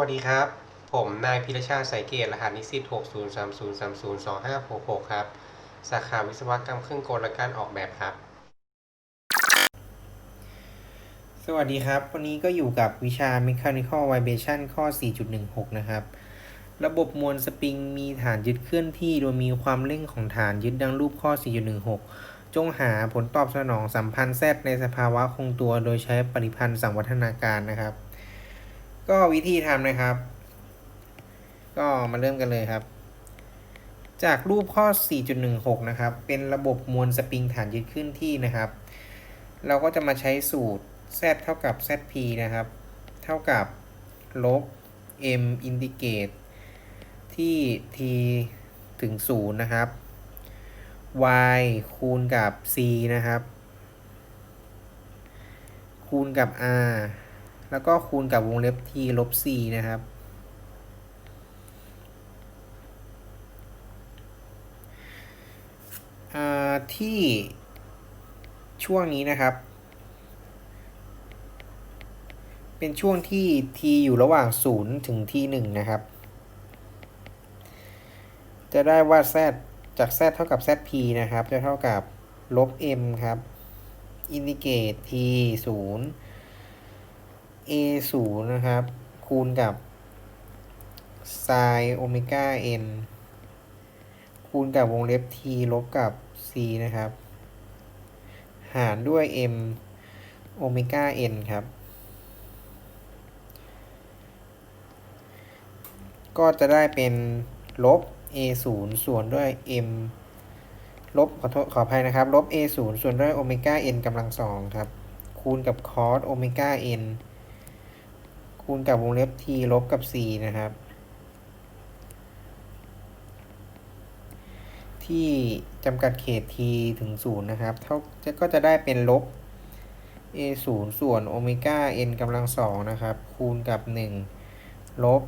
สวัสดีครับ ผมนายพิรชาติสายเกตรหัสนิสิต6030302566 ครับ สาขาวิศวกรรมเครื่องกลและการออกแบบครับ สวัสดีครับ วันนี้ก็อยู่กับวิชา Mechanical Vibration ข้อ 4.16 นะครับ ระบบมวลสปริงมีฐานยึดเคลื่อนที่โดยมีความเร่งของฐานยึดดังรูปข้อ 4.16 จงหาผลตอบสนองสัมพันธ์แซในสภาวะคงตัวโดยใช้ปริพันธ์สังวัฒนาการนะครับ ก็วิธีทำนะครับ ก็มาเริ่มกันเลยครับ จากรูปข้อ 4.16 นะครับ เป็นระบบมวลสปริงฐานยึดขึ้นที่นะครับ เราก็จะมาใช้สูตร z เท่ากับ zp นะครับ เท่ากับลบ m อินดิเกตที่ t ถึง 0 นะครับ y คูณกับ c นะครับ คูณกับ r แล้วก็คูณกับวงเล็บ t ลบ c นะครับอ่าที่ช่วงนี้นะครับ เป็นช่วงที่ t อยู่ระหว่าง 0 ถึง t 1นะครับ จะได้ว่า z จาก z เท่ากับ zp นะครับ จะเท่ากับลบ m ครับ อินดิเกต t 0 a 0นะครับ คูณกับ sin โอเมก้า n คูณกับวงเล็บ t ลบกับ c นะครับ หารด้วย m โอเมก้า n ครับ ก็จะได้เป็นลบ a 0ส่วนด้วย m ลบขอโทษขออภัยนะครับ ลบ a 0ส่วนด้วยโอเมก้า n กำลังสองครับ คูณกับ cos โอเมก้า n คูณกับวงเล็บ t ลบกับ c นะครับ ที่จำกัดเขต t ถึง 0 นะครับ เท่าจะก็จะได้เป็นลบ a 0ส่วนโอเมก้า n กำลังสองนะครับ คูณกับ 1 ลบ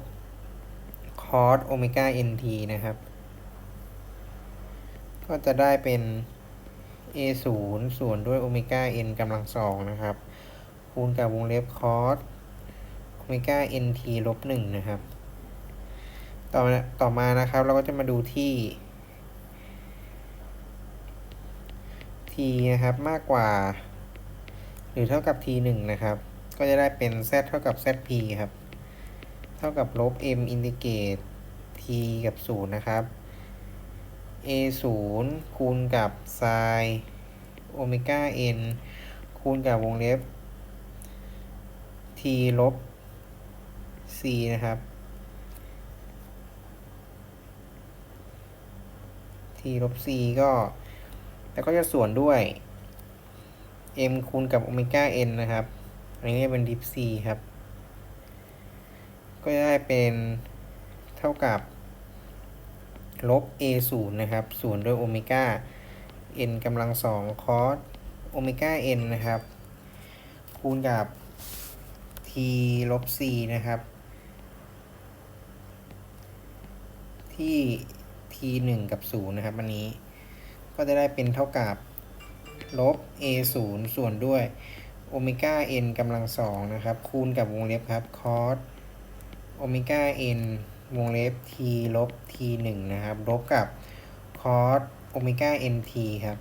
cos โอเมก้า nt นะครับ ก็จะได้เป็น a 0ส่วนด้วยโอเมก้า n กำลังสองนะครับ คูณกับวงเล็บ cos เมก้า nt ลบ1นะครับ ต่อมาต่อมานะครับเราก็จะมาดูที่ t นะครับมากกว่า หรือเท่ากับ t 1นะครับ ก็จะได้เป็น z เท่ากับ zp ครับ เท่ากับลบ m อินดิเกต t กับ0นะครับ a 0คูณกับ sin โอเมก้า n คูณกับวงเล็บ t ลบ c นะครับ t ลบ c ก็ แล้วก็จะส่วนด้วย m คูณกับโอเมก้า n นะครับ อันนี้เป็นดิฟ c ครับ ก็จะได้เป็นเท่ากับ ลบ a 0นะครับส่วนด้วยโอเมก้า n กำลังสอง cos โอเมก้า n นะครับ คูณกับ t ลบ c นะครับ ที่ t 1กับ 0 นะครับ อันนี้ ก็จะได้เป็นเท่ากับลบ a 0ส่วนด้วยโอเมก้า n กำลังสองนะครับ คูณกับวงเล็บครับ cos โอเมก้า n วงเล็บ t ลบ t 1นะครับ ลบกับ cos โอเมก้า nt ครับ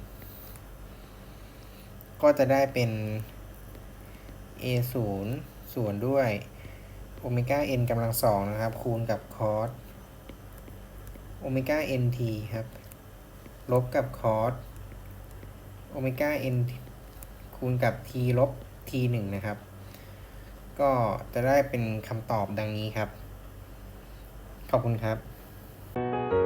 ก็จะได้เป็น a 0ส่วนด้วยโอเมก้า n กำลังสองนะครับ คูณกับ cos โอเมก้า nt ครับ ลบกับคอสโอเมก้า n คูณกับ t ลบ t 1นะครับ ก็จะได้เป็นคำตอบดังนี้ครับ ขอบคุณครับ